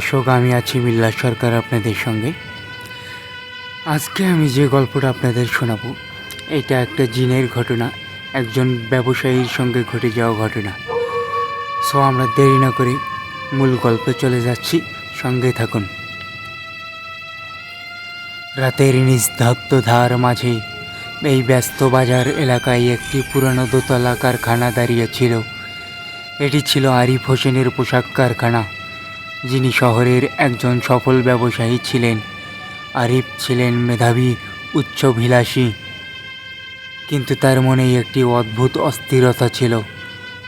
দর্শক, আমি আছি মিল্লা সরকার আপনাদের সঙ্গে। আজকে আমি যে গল্পটা আপনাদের শোনাবো, এটা একটা জিনের ঘটনা, একজন ব্যবসায়ীর সঙ্গে ঘটে যাওয়া ঘটনা। সো আমরা দেরি না করে মূল গল্পে চলে যাচ্ছি, সঙ্গে থাকুন। রাতের নিস্তব্ধ ধার মাঝে এই ব্যস্ত বাজার এলাকায় একটি পুরানো দোতলা কারখানা দাঁড়িয়ে ছিল। এটি ছিল আরিফ হোসেনের পোশাক কারখানা। যিনি শহরের একজন সফল ব্যবসায়ী ছিলেন, আরিফ ছিলেন মেধাবী, উচ্চভিলাষী। কিন্তু তার মনে একটি অদ্ভুত অস্থিরতা ছিল।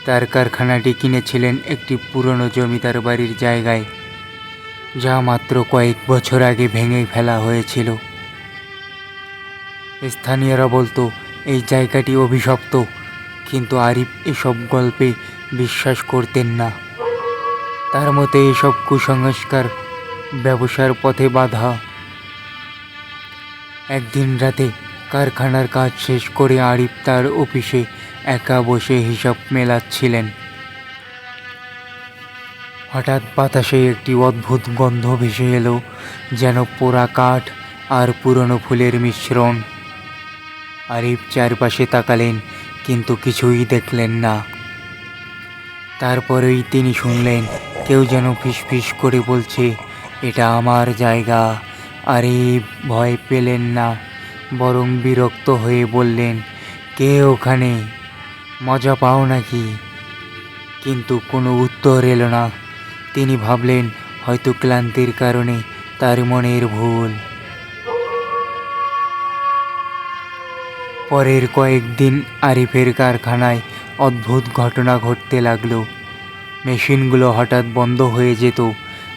তার কারখানাটি কিনেছিলেন একটি পুরনো জমিদার বাড়ির জায়গায়, যা মাত্র কয়েক বছর আগে ভেঙে ফেলা হয়েছিল। স্থানীয়রা বলতো, এই জায়গাটি অভিশপ্ত। কিন্তু আরিফ এসব গল্পে বিশ্বাস করতেন না। তার মতে এসব কুসংস্কার ব্যবসার পথে বাধা। একদিন রাতে কারখানার কাজ শেষ করে আরিফ তার অফিসে একা বসে হিসাব মেলাচ্ছিলেন। হঠাৎ বাতাসে একটি অদ্ভুত গন্ধ ভেসে এলো, যেন পোড়া কাঠ আর পুরনো ফুলের মিশ্রণ। আরিফ চারপাশে তাকালেন, কিন্তু কিছুই দেখলেন না। তারপরেই তিনি শুনলেন কেউ যেন ফিসফিস করে বলছে, এটা আমার জায়গা। আরে, ভয় পেলেন না, বরং বিরক্ত হয়ে বললেন, কে ওখানে? মজা পাও নাকি? কিন্তু কোনো উত্তর এলো না। তিনি ভাবলেন, হয়তো ক্লান্তির কারণে তার মনের ভুল। পরের কয়েকদিন আরিফের কারখানায় অদ্ভুত ঘটনা ঘটতে লাগল। মেশিনগুলো হঠাৎ বন্ধ হয়ে যেত।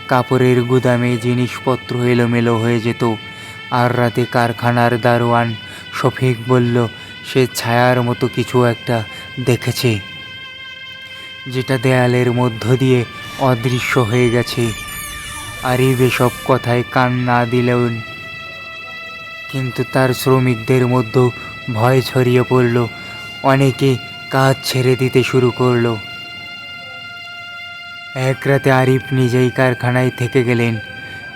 কাপড়ের গুদামে জিনিসপত্র এলোমেলো হয়ে যেত। আর রাতে কারখানার দারোয়ান শফিক বলল, সে ছায়ার মতো কিছু একটা দেখেছে, যেটা দেয়ালের মধ্য দিয়ে অদৃশ্য হয়ে গেছে। আরিফ এসব কথায় কান না দিলেও কিন্তু তার শ্রমিকদের মধ্যে ভয় ছড়িয়ে পড়ল। অনেকে কাজ ছেড়ে দিতে শুরু করল। এক রাতে আরিফ নিজেই কারখানায় থেকে গেলেন।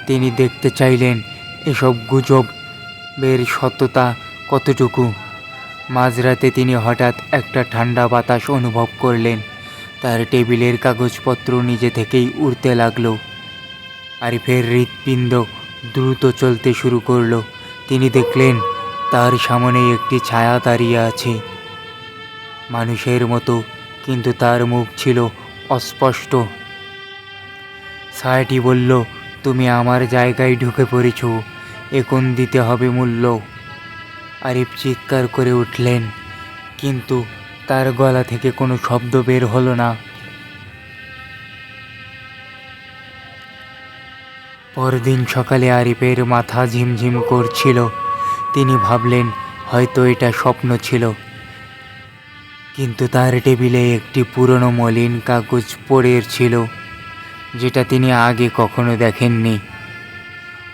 তিনি দেখতে চাইলেন, এসব গুজবের সত্যতা কতটুকু? মাঝরাতে তিনি হঠাৎ একটা ঠান্ডা বাতাস অনুভব করলেন। তার টেবিলের কাগজপত্র নিজে থেকেই উড়তে লাগল। আরিফের হৃৎপিণ্ড দ্রুত চলতে শুরু করল। তিনি দেখলেন, তার সামনে একটি ছায়া দাঁড়িয়ে আছে। মানুষের মতো, কিন্তু তার মুখ ছিল অস্পষ্ট। ছায়াটি বলল, তুমি আমার জায়গায় ঢুকে পড়েছ। এখন দিতে হবে মূল্য। আরিফ চিৎকার করে উঠলেন, কিন্তু তার গলা থেকে কোনো শব্দ বের হলো না। পরদিন সকালে আরিফের মাথা ঝিমঝিম করছিল। তিনি ভাবলেন, হয়তো এটা স্বপ্ন ছিল। কিন্তু তার টেবিলে একটি পুরনো মলিন কাগজ পড়ে ছিল। যেটা তিনি আগে কখনো দেখেননি।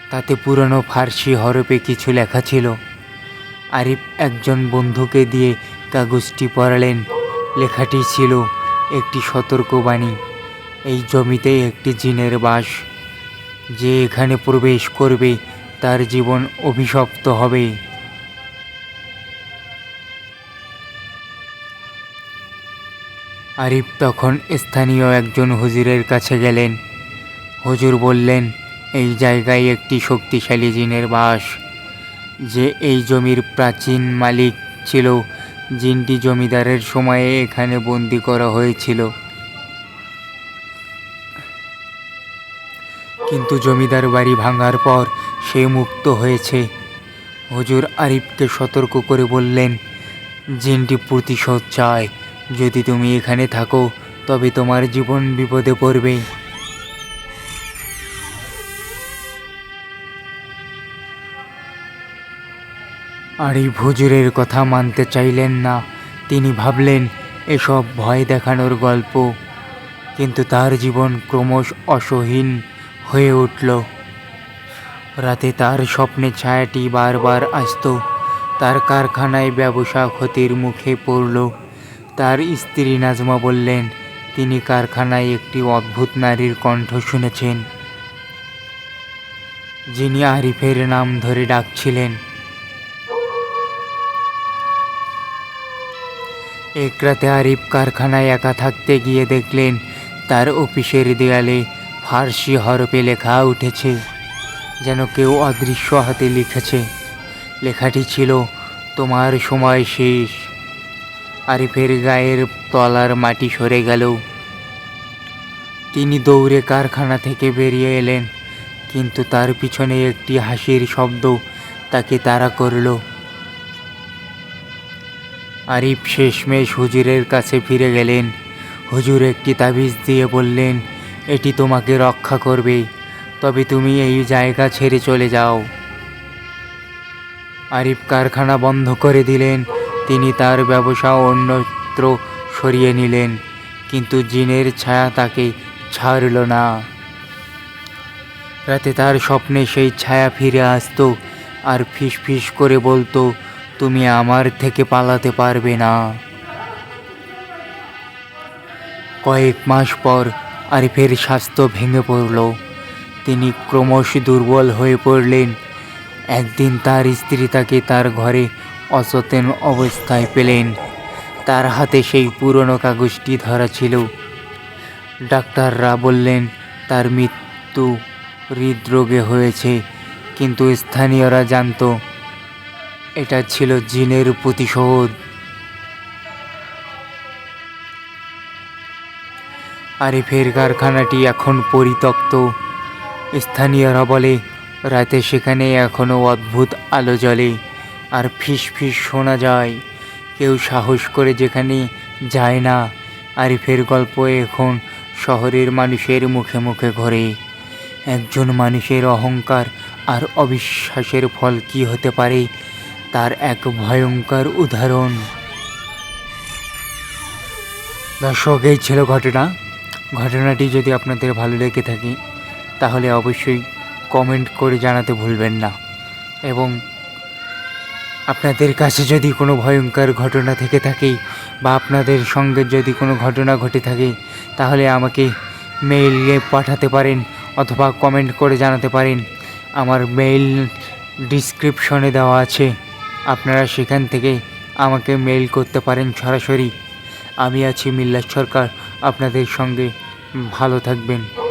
তাতে পুরনো ফার্সি হরপে কিছু লেখা ছিল। আরিফ একজন বন্ধুকে দিয়ে কাগজটি পড়ালেন। লেখাটি ছিল একটি সতর্কবাণী। এই জমিতে একটি জিনের বাস। যে এখানে প্রবেশ করবে, তার জীবন অভিশপ্ত হবে। আরিফ তখন স্থানীয় একজন হুজুরের কাছে গেলেন। হুজুর বললেন, এই জায়গায় একটি শক্তিশালী জিনের বাস। যে এই জমির প্রাচীন মালিক ছিল, জিনটি জমিদারের সময়ে এখানে বন্দি করা হয়েছিল। কিন্তু জমিদার বাড়ি ভাঙার পর সে মুক্ত হয়েছে। হুজুর আরিফকে সতর্ক করে বললেন, জিনটি প্রতিশোধ চায়। যদি তুমি এখানে থাকো, তবে তোমার জীবন বিপদে পড়বে। আর এই হুজুরের কথা মানতে চাইলেন না। তিনি ভাবলেন, এসব ভয় দেখানোর গল্প। কিন্তু তার জীবন ক্রমশ অসহীন হয়ে উঠল। রাতে তার স্বপ্নে ছায়াটি বারবার আসতো। তার কারখানায় ব্যবসা ক্ষতির মুখে পড়ল। তার স্ত্রী নাজমা বললেন, তিনি কারখানায় একটি অদ্ভুত নারীর কণ্ঠ শুনেছেন। যিনি আরিফের নাম ধরে ডাকছিলেন। এক রাতে আরিফ কারখানায় একা থাকতে গিয়ে দেখলেন, তার অফিসের দেয়ালে ফার্সি হরফে লেখা উঠেছে, যেন কেউ অদৃশ্য হাতে লিখেছে। লেখাটি ছিল, তোমার সময় শেষ। আরিফের গায়ের তলার মাটি সরে গেল। তিনি দৌড়ে কারখানা থেকে বেরিয়ে এলেন, কিন্তু তার পিছনে একটি হাসির শব্দ তাকে তাড়া করল। আরিফ শেষমেশ হুজুরের কাছে ফিরে গেলেন। হুজুর একটি তাবিজ দিয়ে বললেন, এটি তোমাকে রক্ষা করবে, তবে তুমি এই জায়গা ছেড়ে চলে যাও। আরিফ কারখানা বন্ধ করে দিলেন। তিনি তার ব্যবসা অন্যত্র সরিয়ে নিলেন, কিন্তু জিনের ছায়া তাকে ছাড়ল না। রাতে তার স্বপ্নে সেই ছায়া ফিরে আসতো আর ফিস ফিস করে বলতো, তুমি আমার থেকে পালাতে পারবে না। কয়েক মাস পর আরিফের স্বাস্থ্য ভেঙে পড়ল। তিনি ক্রমশ দুর্বল হয়ে পড়লেন। একদিন তার স্ত্রী তাকে তার ঘরে অচেতন অবস্থায় পেলেন। তার হাতে সেই পুরনো কাগজটি ধরা ছিল। ডাক্তাররা বললেন, তার মৃত্যু হৃদরোগে হয়েছে, কিন্তু স্থানীয়রা জানতো, এটা ছিল জিনের প্রতিশোধ। আরিফের কারখানাটি এখন পরিত্যক্ত। স্থানীয়রা বলে, রাতে সেখানে এখনও অদ্ভুত আলো জ্বলে। আর ফিস ফিস শোনা যায়। কেউ সাহস করে যেখানে যায় না আরিফের গল্প এখন শহরের মানুষের মুখে মুখে ঘোরে। একজন মানুষের অহংকার আর অবিশ্বাসের ফল কি হতে পারে, তার এক ভয়ঙ্কর উদাহরণ। দর্শক, এই ছিল ঘটনা। ঘটনাটি যদি আপনাদের ভালো লেগে থাকে, তাহলে অবশ্যই কমেন্ট করে জানাতে ভুলবেন না। এবং আপনাদের কাছে যদি কোনো ভয়ঙ্কর ঘটনা থেকে থাকে বা আপনাদের সঙ্গে যদি কোনো ঘটনা ঘটে থাকে, তাহলে আমাকে মেইলে পাঠাতে পারেন অথবা কমেন্ট করে জানাতে পারেন। আমার মেইল ডিসক্রিপশনে দেওয়া আছে। আপনারা সেখান থেকে আমাকে মেইল করতে পারেন সরাসরি। আমি আছি মিল্লাত সরকার। আপনাদের সঙ্গে ভালো থাকবেন।